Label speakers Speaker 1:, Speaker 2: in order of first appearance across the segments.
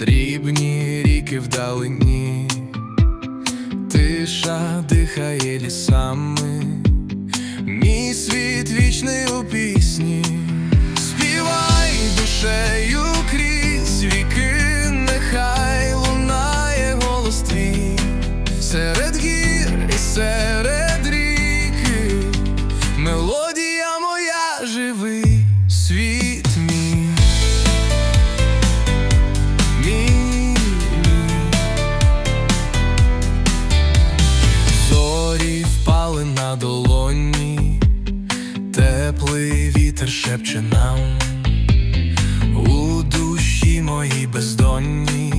Speaker 1: срібні ріки вдалині, тиша дихає лісами, мій світ вічний у пісні, співай душею крізь віки, нехай лунає голос твій. Серед гір і серед теплий вітер шепче нам у душі моїй бездонні.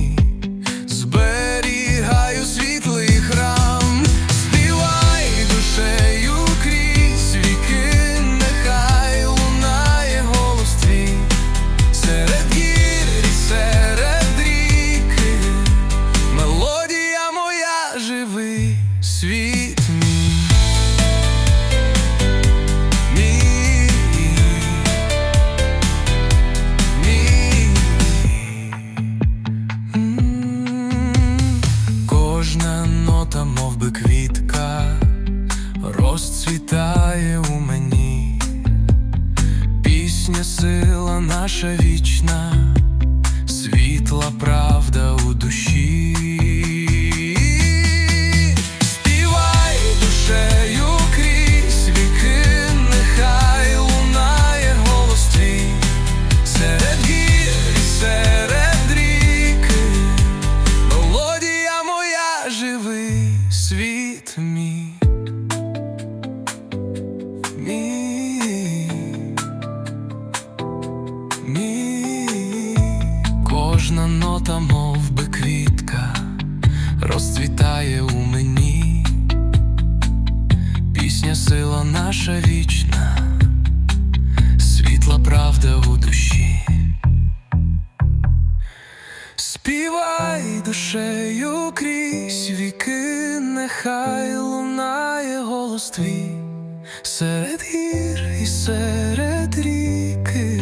Speaker 1: Моя живий світ. Мій. Мій. Кожна нота, мов би квітка, розцвітає у мені, пісня, сила наша вічна, світла правда у душі. Співай душею крізь віки, нехай лунає голос твій. Серед гір і серед ріки,